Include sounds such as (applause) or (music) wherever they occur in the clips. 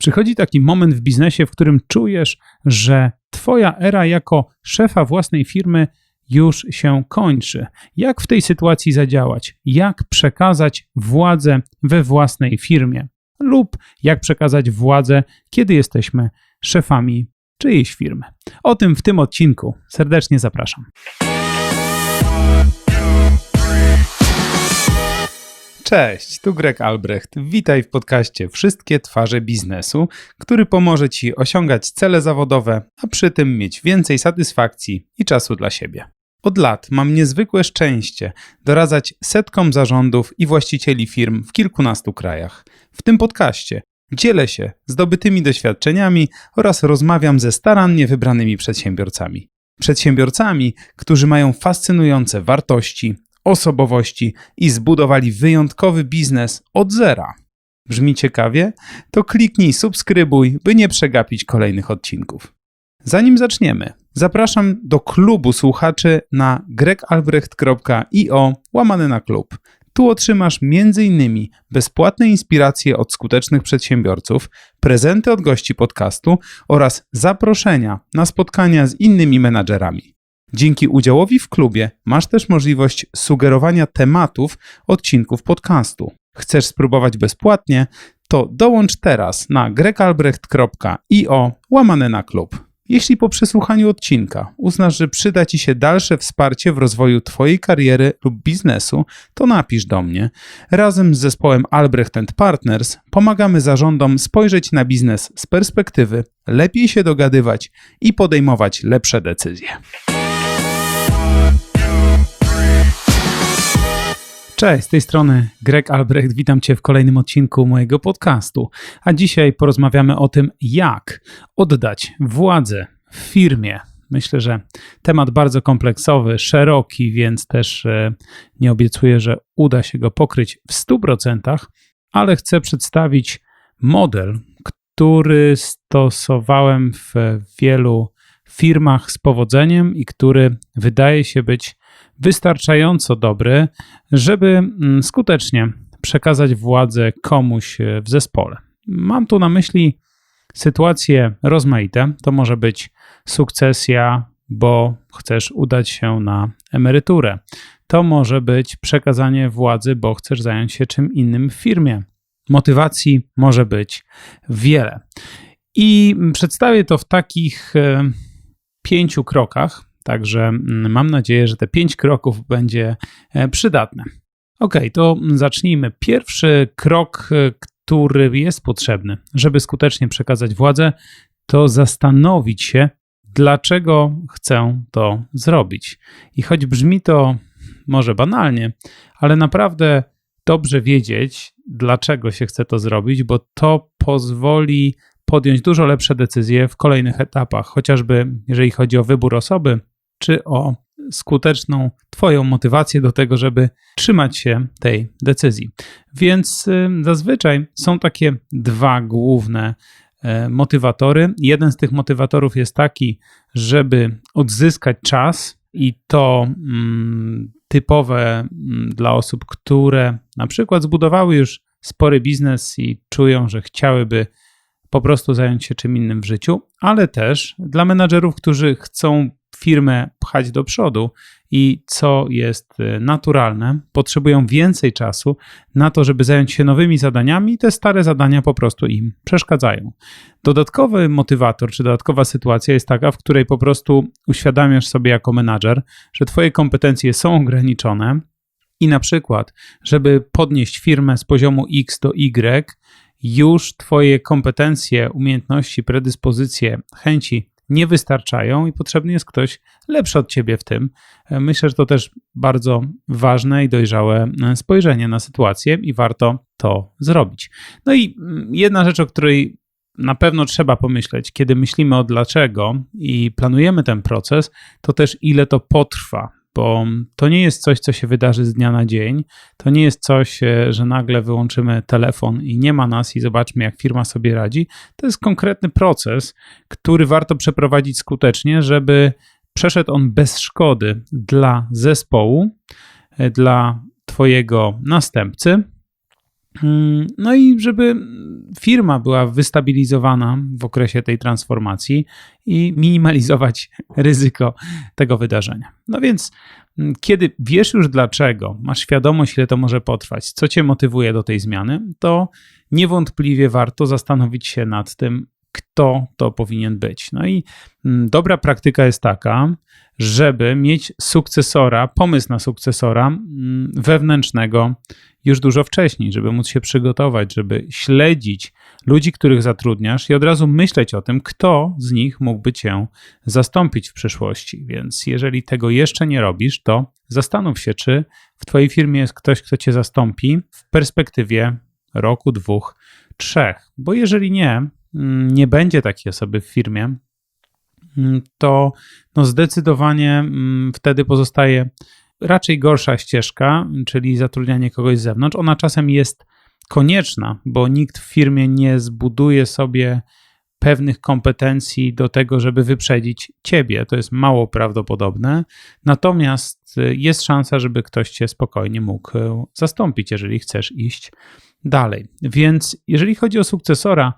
Przychodzi taki moment w biznesie, w którym czujesz, że Twoja era jako szefa własnej firmy już się kończy. Jak w tej sytuacji zadziałać? Jak przekazać władzę we własnej firmie? Lub jak przekazać władzę, kiedy jesteśmy szefami czyjejś firmy? O tym w tym odcinku. Serdecznie zapraszam. Cześć, tu Greg Albrecht. Witaj w podcaście Wszystkie twarze biznesu, który pomoże Ci osiągać cele zawodowe, a przy tym mieć więcej satysfakcji i czasu dla siebie. Od lat mam niezwykłe szczęście doradzać setkom zarządów i właścicieli firm w kilkunastu krajach. W tym podcaście dzielę się zdobytymi doświadczeniami oraz rozmawiam ze starannie wybranymi przedsiębiorcami. Przedsiębiorcami, którzy mają fascynujące wartości, osobowości i zbudowali wyjątkowy biznes od zera. Brzmi ciekawie? To kliknij subskrybuj, by nie przegapić kolejnych odcinków. Zanim zaczniemy, zapraszam do klubu słuchaczy na gregalbrecht.io łamany na klub. Tu otrzymasz m.in. bezpłatne inspiracje od skutecznych przedsiębiorców, prezenty od gości podcastu oraz zaproszenia na spotkania z innymi menadżerami. Dzięki udziałowi w klubie masz też możliwość sugerowania tematów odcinków podcastu. Chcesz spróbować bezpłatnie? To dołącz teraz na gregalbrecht.io łamane na klub. Jeśli po przesłuchaniu odcinka uznasz, że przyda Ci się dalsze wsparcie w rozwoju Twojej kariery lub biznesu, to napisz do mnie. Razem z zespołem Albrecht Partners pomagamy zarządom spojrzeć na biznes z perspektywy, lepiej się dogadywać i podejmować lepsze decyzje. Cześć, z tej strony Greg Albrecht. Witam Cię w kolejnym odcinku mojego podcastu. A dzisiaj porozmawiamy o tym, jak oddać władzę w firmie. Myślę, że temat bardzo kompleksowy, szeroki, więc też e, nie obiecuję, że uda się go pokryć w 100%, ale chcę przedstawić model, który stosowałem w wielu firmach z powodzeniem i który wydaje się być wystarczająco dobry, żeby mm, skutecznie przekazać władzę komuś e, w zespole. Mam tu na myśli sytuacje rozmaite. To może być sukcesja, bo chcesz udać się na emeryturę. To może być przekazanie władzy, bo chcesz zająć się czym innym w firmie. Motywacji może być wiele. I przedstawię to w takich e, pięciu krokach, Także mm, mam nadzieję, że te pięć kroków będzie e, przydatne. Ok, to zacznijmy. Pierwszy krok, e, który jest potrzebny, żeby skutecznie przekazać władzę, to zastanowić się, dlaczego chcę to zrobić. I choć brzmi to może banalnie, ale naprawdę dobrze wiedzieć, dlaczego się chce to zrobić, bo to pozwoli podjąć dużo lepsze decyzje w kolejnych etapach, chociażby jeżeli chodzi o wybór osoby, czy o skuteczną Twoją motywację do tego, żeby trzymać się tej decyzji. Więc y, zazwyczaj są takie dwa główne e, motywatory. Jeden z tych motywatorów jest taki, żeby odzyskać czas i to mm, typowe mm, dla osób, które na przykład zbudowały już spory biznes i czują, że chciałyby po prostu zająć się czym innym w życiu, ale też dla menadżerów, którzy chcą firmę pchać do przodu i co jest y, naturalne, potrzebują więcej czasu na to, żeby zająć się nowymi zadaniami te stare zadania po prostu im przeszkadzają. Dodatkowy motywator czy dodatkowa sytuacja jest taka, w której po prostu uświadamiasz sobie jako menadżer, że twoje kompetencje są ograniczone i na przykład, żeby podnieść firmę z poziomu X do Y, już Twoje kompetencje, umiejętności, predyspozycje, chęci nie wystarczają i potrzebny jest ktoś lepszy od ciebie w tym. E, myślę, że to też bardzo ważne i dojrzałe e, spojrzenie na sytuację i warto to zrobić. No i mm, jedna rzecz, o której na pewno trzeba pomyśleć, kiedy myślimy o dlaczego i planujemy ten proces, to też ile to potrwa bo to nie jest coś, co się wydarzy z dnia na dzień. To nie jest coś, e, że nagle wyłączymy telefon i nie ma nas i zobaczmy, jak firma sobie radzi. To jest konkretny proces, który warto przeprowadzić skutecznie, żeby przeszedł on bez szkody dla zespołu, e, dla Twojego następcy no i żeby firma była wystabilizowana w okresie tej transformacji i minimalizować (laughs) ryzyko tego wydarzenia. No więc, mm, kiedy wiesz już dlaczego, masz świadomość, ile to może potrwać, co cię motywuje do tej zmiany, to niewątpliwie warto zastanowić się nad tym, kto to powinien być. No i mm, dobra praktyka jest taka, żeby mieć sukcesora, pomysł na sukcesora mm, wewnętrznego już dużo wcześniej, żeby móc się przygotować, żeby śledzić ludzi, których zatrudniasz i od razu myśleć o tym, kto z nich mógłby cię zastąpić w przyszłości. Więc jeżeli tego jeszcze nie robisz, to zastanów się, czy w Twojej firmie jest ktoś, kto cię zastąpi w perspektywie roku, dwóch, trzech. Bo jeżeli nie, nie będzie takiej osoby w firmie, mm, to no zdecydowanie mm, wtedy pozostaje raczej gorsza ścieżka, czyli zatrudnianie kogoś z zewnątrz. Ona czasem jest konieczna, bo nikt w firmie nie zbuduje sobie pewnych kompetencji do tego, żeby wyprzedzić ciebie. To jest mało prawdopodobne. Natomiast jest szansa, żeby ktoś cię spokojnie mógł zastąpić, jeżeli chcesz iść dalej. Więc jeżeli chodzi o sukcesora,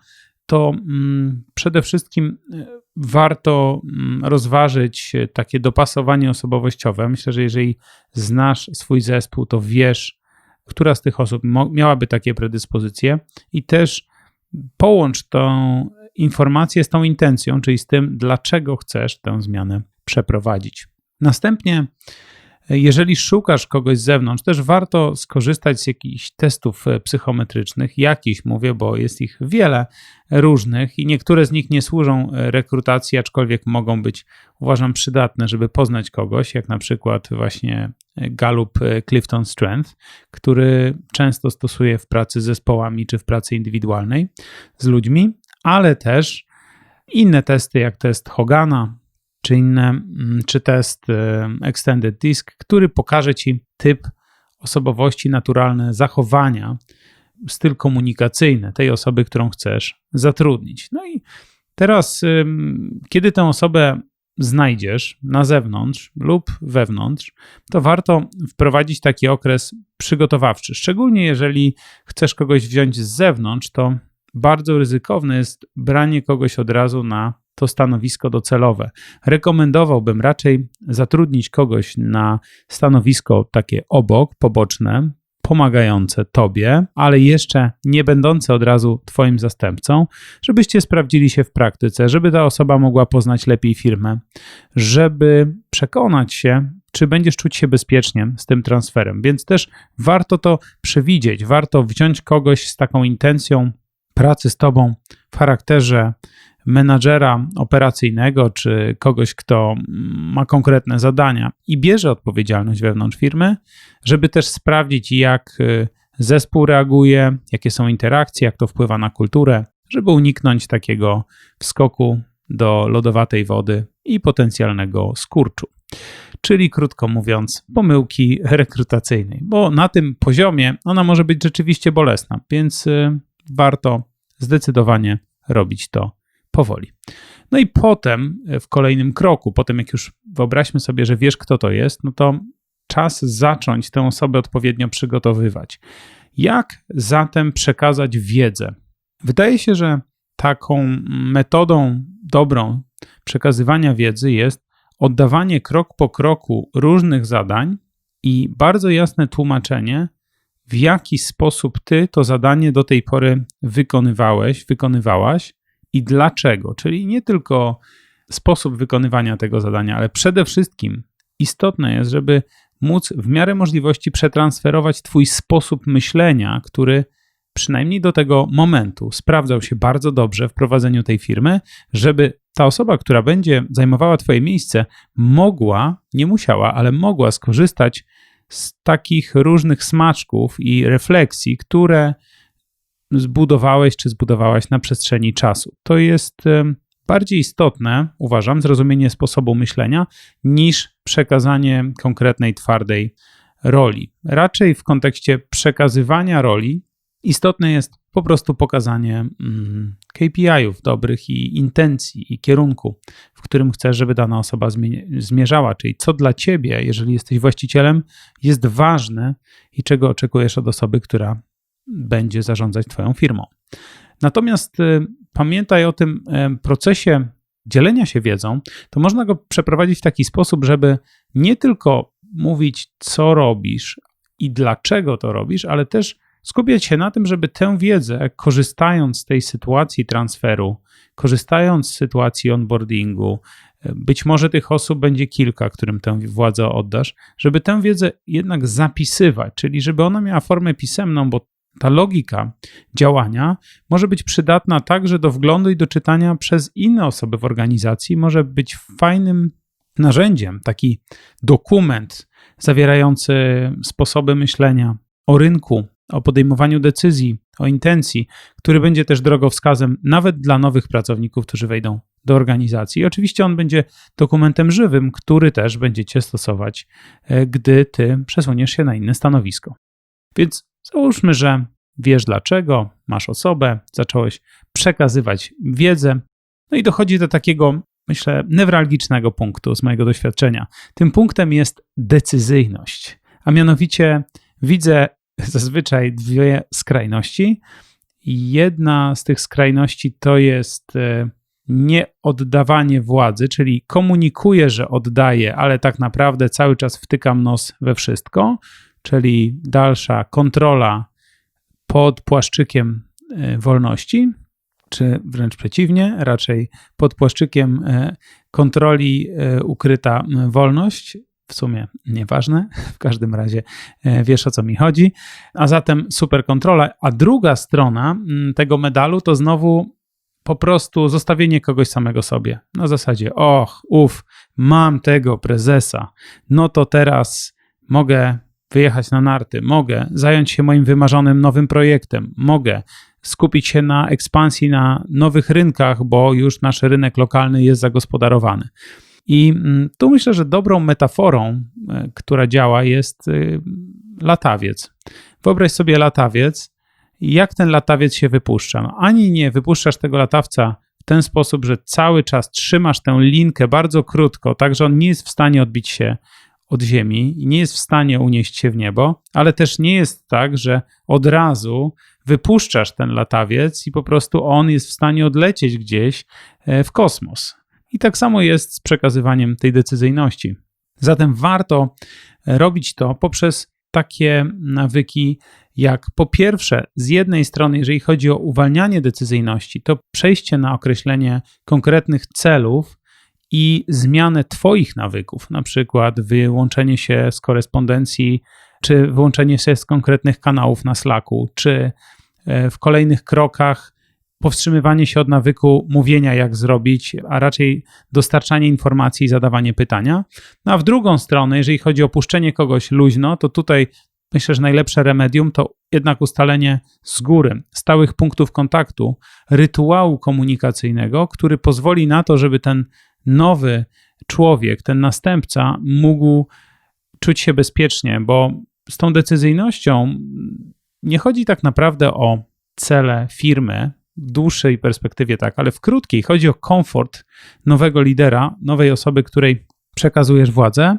to mm, przede wszystkim e, warto mm, rozważyć takie dopasowanie osobowościowe. Myślę, że jeżeli znasz swój zespół, to wiesz, która z tych osób miałaby takie predyspozycje i też połącz tą informację z tą intencją, czyli z tym, dlaczego chcesz tę zmianę przeprowadzić. Następnie jeżeli szukasz kogoś z zewnątrz, też warto skorzystać z jakichś testów e, psychometrycznych. Jakichś mówię, bo jest ich wiele różnych i niektóre z nich nie służą e, rekrutacji, aczkolwiek mogą być, uważam, przydatne, żeby poznać kogoś, jak na przykład właśnie e, Gallup Clifton Strength, który często stosuje w pracy z zespołami czy w pracy indywidualnej z ludźmi, ale też inne testy, jak test Hogana, czy inne, mm, czy test y, Extended Disk, który pokaże Ci typ osobowości, naturalne zachowania, styl komunikacyjny tej osoby, którą chcesz zatrudnić. No i teraz, kiedy tę osobę znajdziesz na zewnątrz lub wewnątrz, to warto wprowadzić taki okres przygotowawczy. Szczególnie jeżeli chcesz kogoś wziąć z zewnątrz, to bardzo ryzykowne jest branie kogoś od razu na to stanowisko docelowe. Rekomendowałbym raczej zatrudnić kogoś na stanowisko takie obok, poboczne, pomagające Tobie, ale jeszcze nie będące od razu Twoim zastępcą, żebyście sprawdzili się w praktyce, żeby ta osoba mogła poznać lepiej firmę, żeby przekonać się, czy będziesz czuć się bezpiecznie z tym transferem. Więc też warto to przewidzieć, warto wziąć kogoś z taką intencją pracy z Tobą w charakterze menadżera operacyjnego czy kogoś, kto ma konkretne zadania i bierze odpowiedzialność wewnątrz firmy, żeby też sprawdzić, jak y, zespół reaguje, jakie są interakcje, jak to wpływa na kulturę, żeby uniknąć takiego wskoku do lodowatej wody i potencjalnego skurczu. Czyli krótko mówiąc, pomyłki rekrutacyjnej, bo na tym poziomie ona może być rzeczywiście bolesna, więc y, warto zdecydowanie robić to powoli. No i potem e, w kolejnym kroku, potem jak już wyobraźmy sobie, że wiesz, kto to jest, no to czas zacząć tę osobę odpowiednio przygotowywać. Jak zatem przekazać wiedzę? Wydaje się, że taką metodą dobrą przekazywania wiedzy jest oddawanie krok po kroku różnych zadań i bardzo jasne tłumaczenie, w jaki sposób ty to zadanie do tej pory wykonywałeś, wykonywałaś i dlaczego. Czyli nie tylko sposób wykonywania tego zadania, ale przede wszystkim istotne jest, żeby móc w miarę możliwości przetransferować Twój sposób myślenia, który przynajmniej do tego momentu sprawdzał się bardzo dobrze w prowadzeniu tej firmy, żeby ta osoba, która będzie zajmowała Twoje miejsce, mogła, nie musiała, ale mogła skorzystać z takich różnych smaczków i refleksji, które zbudowałeś czy zbudowałaś na przestrzeni czasu. To jest bardziej istotne, uważam, zrozumienie sposobu myślenia niż przekazanie konkretnej, twardej roli. Raczej w kontekście przekazywania roli istotne jest po prostu pokazanie mm, KPI-ów dobrych i intencji i kierunku, w którym chcesz, żeby dana osoba zmierzała, czyli co dla ciebie, jeżeli jesteś właścicielem, jest ważne i czego oczekujesz od osoby, która będzie zarządzać Twoją firmą. Natomiast y, pamiętaj o tym y, procesie dzielenia się wiedzą, to można go przeprowadzić w taki sposób, żeby nie tylko mówić, co robisz i dlaczego to robisz, ale też skupiać się na tym, żeby tę wiedzę, korzystając z tej sytuacji transferu, korzystając z sytuacji onboardingu, być może tych osób będzie kilka, którym tę władzę oddasz, żeby tę wiedzę jednak zapisywać, czyli żeby ona miała formę pisemną, bo ta logika działania może być przydatna także do wglądu i do czytania przez inne osoby w organizacji, może być fajnym narzędziem, taki dokument zawierający sposoby myślenia o rynku, o podejmowaniu decyzji, o intencji, który będzie też drogowskazem nawet dla nowych pracowników, którzy wejdą do organizacji. I oczywiście on będzie dokumentem żywym, który też będziecie stosować, e, gdy ty przesuniesz się na inne stanowisko. Więc załóżmy, że wiesz dlaczego, masz osobę, zacząłeś przekazywać wiedzę, no i dochodzi do takiego, myślę, newralgicznego punktu z mojego doświadczenia. Tym punktem jest decyzyjność, a mianowicie widzę (laughs) zazwyczaj dwie skrajności. Jedna z tych skrajności to jest e, nieoddawanie władzy, czyli komunikuję, że oddaję, ale tak naprawdę cały czas wtykam nos we wszystko, czyli dalsza kontrola pod płaszczykiem e, wolności, czy wręcz przeciwnie, raczej pod płaszczykiem e, kontroli ukryta wolność, w sumie nieważne, w każdym razie e, wiesz o co mi chodzi. A zatem super kontrola. A druga strona tego medalu to znowu po prostu zostawienie kogoś samego sobie. Na zasadzie, och, uf, mam tego prezesa, no to teraz mogę wyjechać na narty, mogę zająć się moim wymarzonym nowym projektem, mogę skupić się na ekspansji na nowych rynkach, bo już nasz rynek lokalny jest zagospodarowany. I mm, tu myślę, że dobrą metaforą, e, która działa, jest y, latawiec. Wyobraź sobie latawiec, jak ten latawiec się wypuszcza. No, ani nie wypuszczasz tego latawca w ten sposób, że cały czas trzymasz tę linkę bardzo krótko, tak że on nie jest w stanie odbić się od ziemi i nie jest w stanie unieść się w niebo, ale też nie jest tak, że od razu wypuszczasz ten latawiec i po prostu on jest w stanie odlecieć gdzieś e, w kosmos. I tak samo jest z przekazywaniem tej decyzyjności. Zatem warto robić to poprzez takie nawyki, jak po pierwsze, z jednej strony, jeżeli chodzi o uwalnianie decyzyjności, to przejście na określenie konkretnych celów i zmianę Twoich nawyków, na przykład wyłączenie się z korespondencji, czy wyłączenie się z konkretnych kanałów na Slacku, czy e, w kolejnych krokach powstrzymywanie się od nawyku mówienia, jak zrobić, a raczej dostarczanie informacji i zadawanie pytania. No a w drugą stronę, jeżeli chodzi o puszczenie kogoś luźno, to tutaj myślę, że najlepsze remedium to jednak ustalenie z góry stałych punktów kontaktu, rytuału komunikacyjnego, który pozwoli na to, żeby ten nowy człowiek, ten następca mógł czuć się bezpiecznie, bo z tą decyzyjnością nie chodzi tak naprawdę o cele firmy, w dłuższej perspektywie tak, ale w krótkiej. Chodzi o komfort nowego lidera, nowej osoby, której przekazujesz władzę,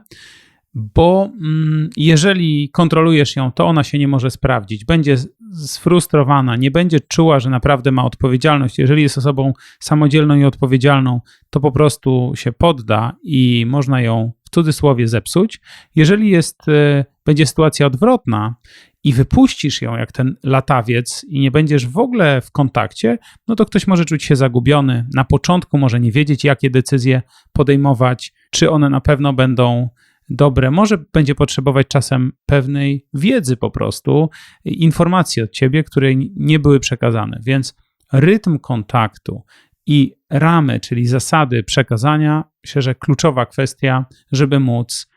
bo mm, jeżeli kontrolujesz ją, to ona się nie może sprawdzić, będzie sfrustrowana, nie będzie czuła, że naprawdę ma odpowiedzialność. Jeżeli jest osobą samodzielną i odpowiedzialną, to po prostu się podda i można ją w cudzysłowie zepsuć. Jeżeli jest, e, będzie sytuacja odwrotna i wypuścisz ją jak ten latawiec i nie będziesz w ogóle w kontakcie, no to ktoś może czuć się zagubiony. Na początku może nie wiedzieć, jakie decyzje podejmować, czy one na pewno będą dobre. Może będzie potrzebować czasem pewnej wiedzy po prostu, informacji od ciebie, które nie były przekazane. Więc rytm kontaktu i ramy, czyli zasady przekazania, myślę, że kluczowa kwestia, żeby móc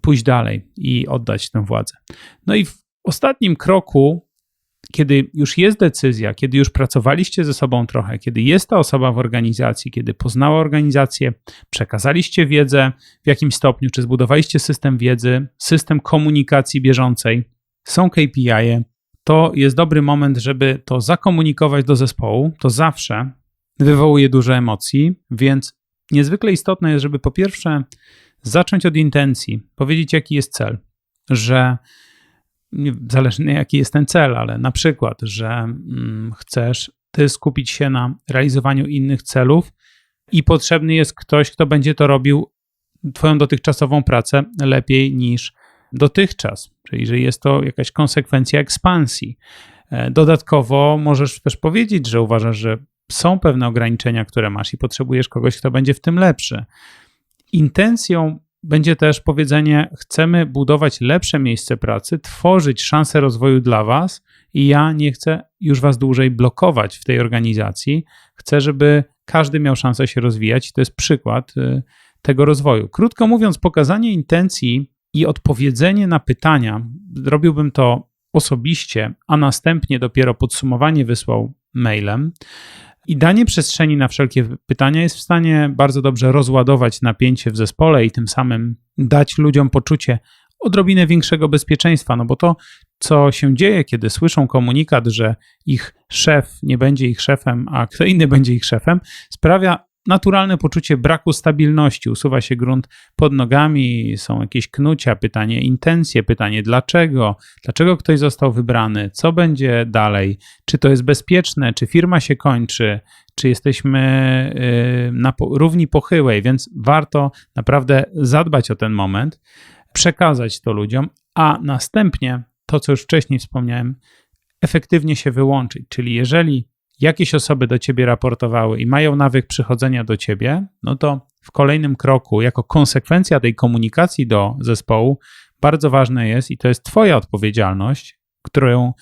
pójść dalej i oddać tę władzę. No i w ostatnim kroku, kiedy już jest decyzja, kiedy już pracowaliście ze sobą trochę, kiedy jest ta osoba w organizacji, kiedy poznała organizację, przekazaliście wiedzę w jakimś stopniu, czy zbudowaliście system wiedzy, system komunikacji bieżącej, są KPI, to jest dobry moment, żeby to zakomunikować do zespołu. To zawsze wywołuje dużo emocji, więc niezwykle istotne jest, żeby po pierwsze zacząć od intencji, powiedzieć, jaki jest cel, że zależnie jaki jest ten cel, ale na przykład, że mm, chcesz ty skupić się na realizowaniu innych celów i potrzebny jest ktoś, kto będzie to robił twoją dotychczasową pracę lepiej niż dotychczas, czyli że jest to jakaś konsekwencja ekspansji. E, dodatkowo możesz też powiedzieć, że uważasz, że są pewne ograniczenia, które masz i potrzebujesz kogoś, kto będzie w tym lepszy. Intencją będzie też powiedzenie: chcemy budować lepsze miejsce pracy, tworzyć szanse rozwoju dla Was, i ja nie chcę już Was dłużej blokować w tej organizacji. Chcę, żeby każdy miał szansę się rozwijać. To jest przykład y, tego rozwoju. Krótko mówiąc, pokazanie intencji i odpowiedzenie na pytania, zrobiłbym to osobiście, a następnie dopiero podsumowanie wysłał mailem. I danie przestrzeni na wszelkie pytania jest w stanie bardzo dobrze rozładować napięcie w zespole i tym samym dać ludziom poczucie odrobinę większego bezpieczeństwa, no bo to, co się dzieje, kiedy słyszą komunikat, że ich szef nie będzie ich szefem, a kto inny będzie ich szefem, sprawia naturalne poczucie braku stabilności, usuwa się grunt pod nogami, są jakieś knucia, pytanie intencje, pytanie dlaczego, dlaczego ktoś został wybrany, co będzie dalej, czy to jest bezpieczne, czy firma się kończy, czy jesteśmy y, na równi pochyłej, więc warto naprawdę zadbać o ten moment, przekazać to ludziom, a następnie to, co już wcześniej wspomniałem, efektywnie się wyłączyć. Czyli jeżeli jakieś osoby do ciebie raportowały i mają nawyk przychodzenia do ciebie, no to w kolejnym kroku, jako konsekwencja tej komunikacji do zespołu, bardzo ważne jest i to jest Twoja odpowiedzialność, którą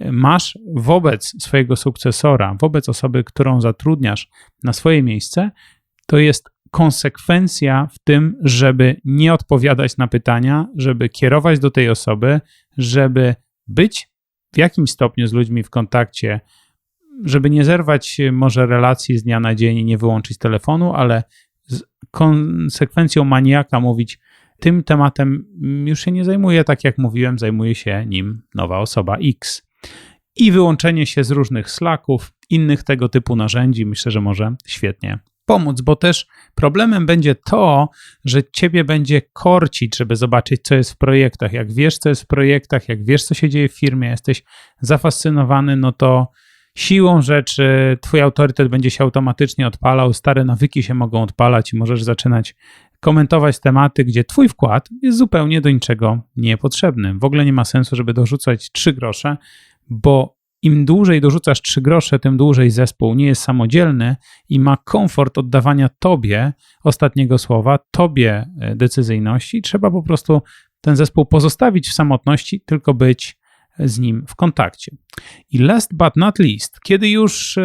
masz wobec swojego sukcesora, wobec osoby, którą zatrudniasz na swoje miejsce, to jest konsekwencja w tym, żeby nie odpowiadać na pytania, żeby kierować do tej osoby, żeby być w jakimś stopniu z ludźmi w kontakcie, żeby nie zerwać może relacji z dnia na dzień i nie wyłączyć telefonu, ale z konsekwencją maniaka mówić, tym tematem już się nie zajmuję, tak jak mówiłem, zajmuje się nim nowa osoba X. I wyłączenie się z różnych slacków, innych tego typu narzędzi, myślę, że może świetnie pomóc, bo też problemem będzie to, że ciebie będzie korcić, żeby zobaczyć, co jest w projektach. Jak wiesz, co jest w projektach, jak wiesz, co się dzieje w firmie, jesteś zafascynowany, no to siłą rzeczy twój autorytet będzie się automatycznie odpalał, stare nawyki się mogą odpalać i możesz zaczynać komentować tematy, gdzie twój wkład jest zupełnie do niczego niepotrzebny. W ogóle nie ma sensu, żeby dorzucać trzy grosze, bo im dłużej dorzucasz trzy grosze, tym dłużej zespół nie jest samodzielny i ma komfort oddawania tobie ostatniego słowa, tobie e, decyzyjności. Trzeba po prostu ten zespół pozostawić w samotności, tylko być z nim w kontakcie. I last but not least, kiedy już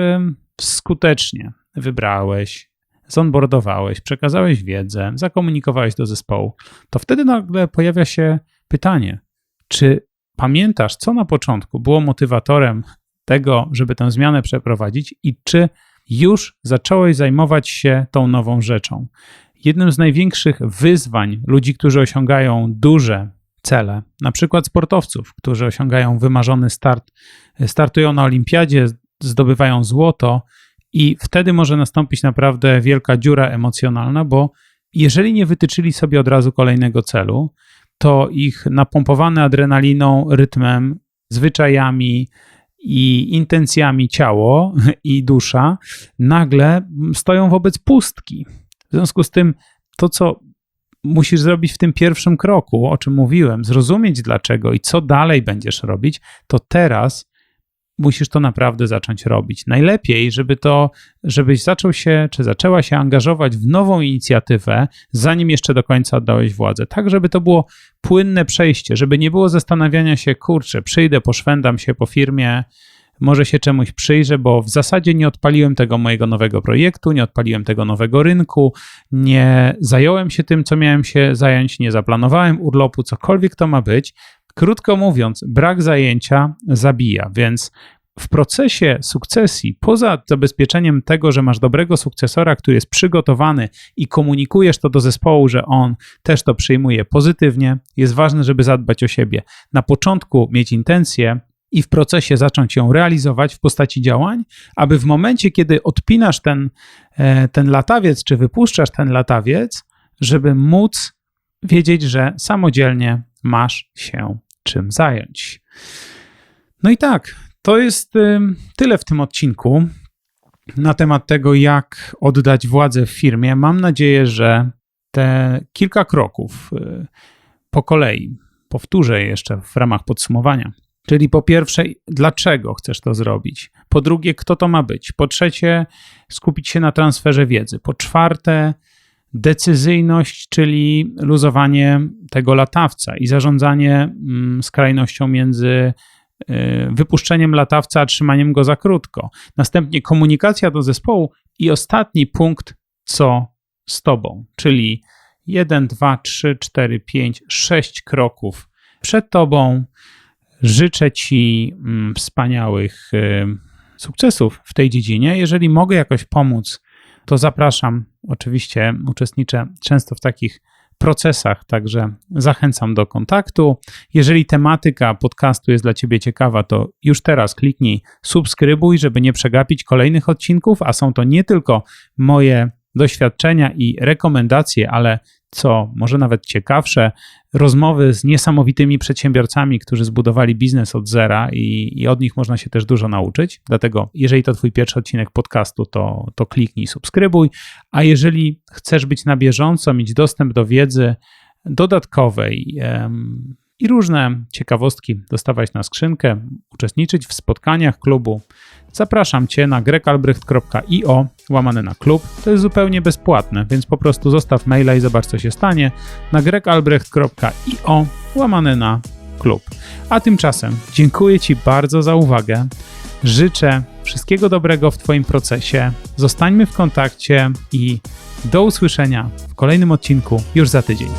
skutecznie wybrałeś, zonboardowałeś, przekazałeś wiedzę, zakomunikowałeś do zespołu, to wtedy nagle pojawia się pytanie, czy pamiętasz, co na początku było motywatorem tego, żeby tę zmianę przeprowadzić i czy już zacząłeś zajmować się tą nową rzeczą? Jednym z największych wyzwań ludzi, którzy osiągają duże cele, na przykład sportowców, którzy osiągają wymarzony start, startują na olimpiadzie, zdobywają złoto i wtedy może nastąpić naprawdę wielka dziura emocjonalna, bo jeżeli nie wytyczyli sobie od razu kolejnego celu, to ich napompowane adrenaliną, rytmem, zwyczajami i intencjami ciało i dusza nagle stoją wobec pustki. W związku z tym, to co musisz zrobić w tym pierwszym kroku, o czym mówiłem, zrozumieć dlaczego i co dalej będziesz robić, to teraz musisz to naprawdę zacząć robić. Najlepiej, żeby to, żebyś zaczął się, czy zaczęła się angażować w nową inicjatywę, zanim jeszcze do końca oddałeś władzę. Tak, żeby to było płynne przejście, żeby nie było zastanawiania się, kurczę, przyjdę, poszwędam się po firmie, może się czemuś przyjrzę, bo w zasadzie nie odpaliłem tego mojego nowego projektu, nie odpaliłem tego nowego rynku, nie zająłem się tym, co miałem się zająć, nie zaplanowałem urlopu, cokolwiek to ma być. Krótko mówiąc, brak zajęcia zabija, więc w procesie sukcesji, poza zabezpieczeniem tego, że masz dobrego sukcesora, który jest przygotowany i komunikujesz to do zespołu, że on też to przyjmuje pozytywnie, jest ważne, żeby zadbać o siebie. Na początku mieć intencję i w procesie zacząć ją realizować w postaci działań, aby w momencie, kiedy odpinasz ten, e, ten latawiec, czy wypuszczasz ten latawiec, żeby móc wiedzieć, że samodzielnie masz się czym zająć. No i tak, to jest tyle w tym odcinku na temat tego, jak oddać władzę w firmie. Mam nadzieję, że te kilka kroków y, po kolei powtórzę jeszcze w ramach podsumowania. Czyli po pierwsze, dlaczego chcesz to zrobić? Po drugie, kto to ma być? Po trzecie, skupić się na transferze wiedzy. Po czwarte, decyzyjność, czyli luzowanie tego latawca i zarządzanie mm, skrajnością między y, wypuszczeniem latawca a trzymaniem go za krótko. Następnie komunikacja do zespołu i ostatni punkt, co z tobą, czyli 1, 2, 3, 4, 5, 6 kroków przed tobą. Życzę ci mm, wspaniałych y, sukcesów w tej dziedzinie. Jeżeli mogę jakoś pomóc, to zapraszam. Oczywiście uczestniczę często w takich procesach, także zachęcam do kontaktu. Jeżeli tematyka podcastu jest dla Ciebie ciekawa, to już teraz kliknij subskrybuj, żeby nie przegapić kolejnych odcinków, a są to nie tylko moje doświadczenia i rekomendacje, ale co może nawet ciekawsze, rozmowy z niesamowitymi przedsiębiorcami, którzy zbudowali biznes od zera i, i, od nich można się też dużo nauczyć. Dlatego, jeżeli to Twój pierwszy odcinek podcastu, to, to kliknij subskrybuj. A jeżeli chcesz być na bieżąco, mieć dostęp do wiedzy dodatkowej, i różne ciekawostki dostawać na skrzynkę, uczestniczyć w spotkaniach klubu, zapraszam Cię na grekalbrecht.io łamane na klub. To jest zupełnie bezpłatne, więc po prostu zostaw maila i zobacz, co się stanie na grekalbrecht.io łamane na klub. A tymczasem dziękuję Ci bardzo za uwagę. Życzę wszystkiego dobrego w Twoim procesie. Zostańmy w kontakcie i do usłyszenia w kolejnym odcinku już za tydzień.